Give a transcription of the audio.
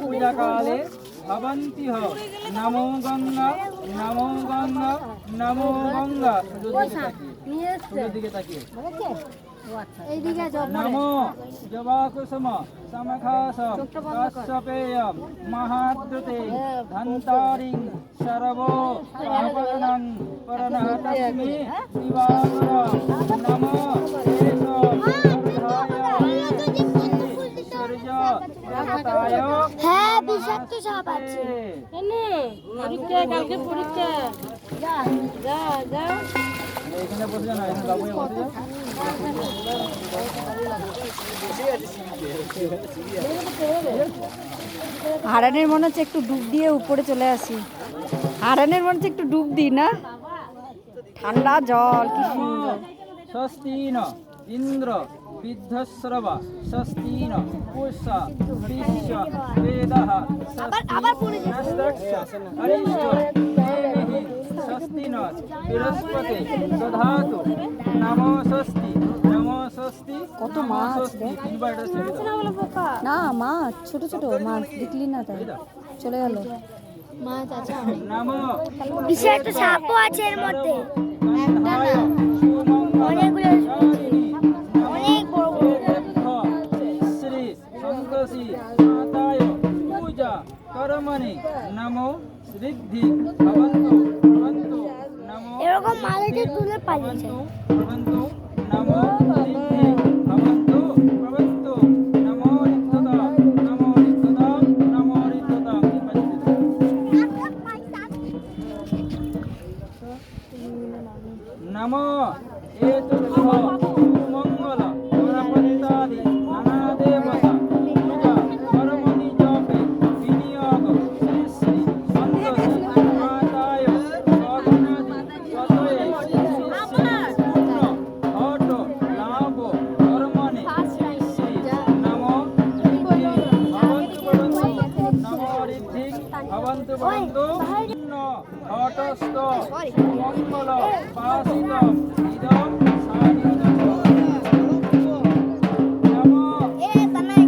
পূজাকালে ভবন্তি হ নমো গঙ্গা নমো গঙ্গা নমো গঙ্গা। দিকে তাকিয়ে। নমো। জবাকুসুম সমখাসম কাশ্যপেয়ম ধন্তারিং সর্বো আপরণং শিবা হ্যাঁ বিষাক্ত সাপ আছে। পরীক্ষা কালকে পরীক্ষা। যা যা যা। এখানে বসে যান এখানে বাবু বসে হারানের মনে হচ্ছে একটু ডুব দিয়ে উপরে চলে আসি। হারানের মনে হচ্ছে একটু ডুব দিই না? ঠান্ডা জল কি সুন্দর। স্বস্তিন ইন্দ্র। বিদ্ধস্রব স্বস্তিন পুষা বিশ্ব বেদः হরিষ্ঠ স্বস্তিন বৃহস্পতি দধাতু নমো স্বস্তি নমো স্বস্তি কত নমো মাছ। না মাছ ছোট ছোট মাছ দেখলি না তাই। চলে গেল। মাছ আছে নমো। সাপও আছে এর মধ্যে। গন্ধায় অনেকগুলো নমো সিদ্ধি ভবন্তু ভবন্তু নমো এরকম মাঝে তুলে পালিয়েছে। ভবন্তু নমো সিদ্ধি ভবন্তু ভবন্তু নমো ঋদ্ধতা নমো ঋদ্ধতা নমো ঋদ্ধতা নমো এতুভ্য সুমঙ্গল। পরপন্তাদি ভবন্তু ভবন্তু ঘটস্থ মঙ্গল বাসিত